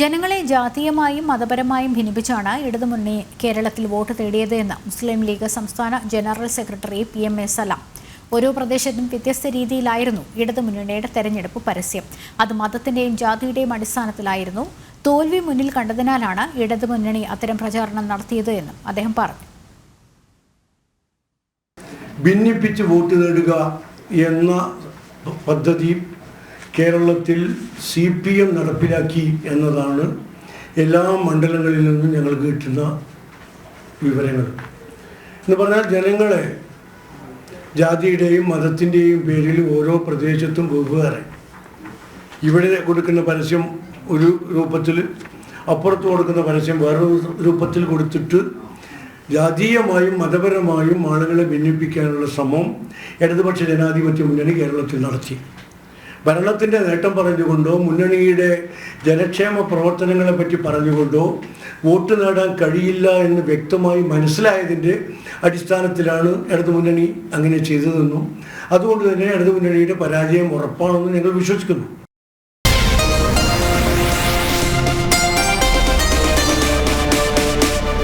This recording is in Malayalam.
ജനങ്ങളെ ജാതീയമായും മതപരമായും ഭിന്നിപ്പിച്ചാണ് ഇടതുമുന്നണി കേരളത്തിൽ വോട്ട് തേടിയത് എന്ന് മുസ്ലിം ലീഗ് സംസ്ഥാന general secretary P M A Salam. ഓരോ പ്രദേശത്തും വ്യത്യസ്ത രീതിയിലായിരുന്നു ഇടതുമുന്നണിയുടെ തെരഞ്ഞെടുപ്പ് പരസ്യം. അത് മതത്തിന്റെയും ജാതിയുടെയും അടിസ്ഥാനത്തിലായിരുന്നു. തോൽവി മുന്നിൽ കണ്ടതിനാലാണ് ഇടതുമുന്നണി അത്തരം പ്രചാരണം നടത്തിയത് എന്നും അദ്ദേഹം പറഞ്ഞു. ഭിന്നിപ്പിച്ച് വോട്ട് നേടുക എന്ന പദ്ധതി കേരളത്തിൽ സി പി എം നടപ്പിലാക്കി എന്നതാണ് എല്ലാ മണ്ഡലങ്ങളിൽ നിന്നും ഞങ്ങൾ കിട്ടുന്ന വിവരങ്ങൾ. എന്ന് പറഞ്ഞാൽ ജനങ്ങളെ ജാതിയുടെയും മതത്തിന്റെയും പേരിൽ ഓരോ പ്രദേശത്തും വെവ്വേറെ. ഇവിടെ കൊടുക്കുന്ന പരസ്യം ഒരു രൂപത്തിൽ അപ്പുറത്ത് കൊടുക്കുന്ന പരസ്യം വേറൊരു രൂപത്തിൽ കൊടുത്തിട്ട് ജാതീയമായും മതപരമായും ആളുകളെ ഭിന്നിപ്പിക്കാനുള്ള ശ്രമം ഇടതുപക്ഷ ജനാധിപത്യ മുന്നണി കേരളത്തിൽ നടത്തി. ഭരണത്തിന്റെ നേട്ടം പറഞ്ഞുകൊണ്ടോ മുന്നണിയുടെ ജനക്ഷേമ പ്രവർത്തനങ്ങളെ പറ്റി പറഞ്ഞുകൊണ്ടോ വോട്ട് നേടാൻ കഴിയില്ല എന്ന് വ്യക്തമായി മനസ്സിലായതിന്റെ അടിസ്ഥാനത്തിലാണ് ഇടതു മുന്നണി അങ്ങനെ ചെയ്തതെന്നും അതുകൊണ്ട് തന്നെ ഇടതു മുന്നണിയുടെ പരാജയം ഉറപ്പാണെന്ന് ഞങ്ങൾ വിശ്വസിക്കുന്നു.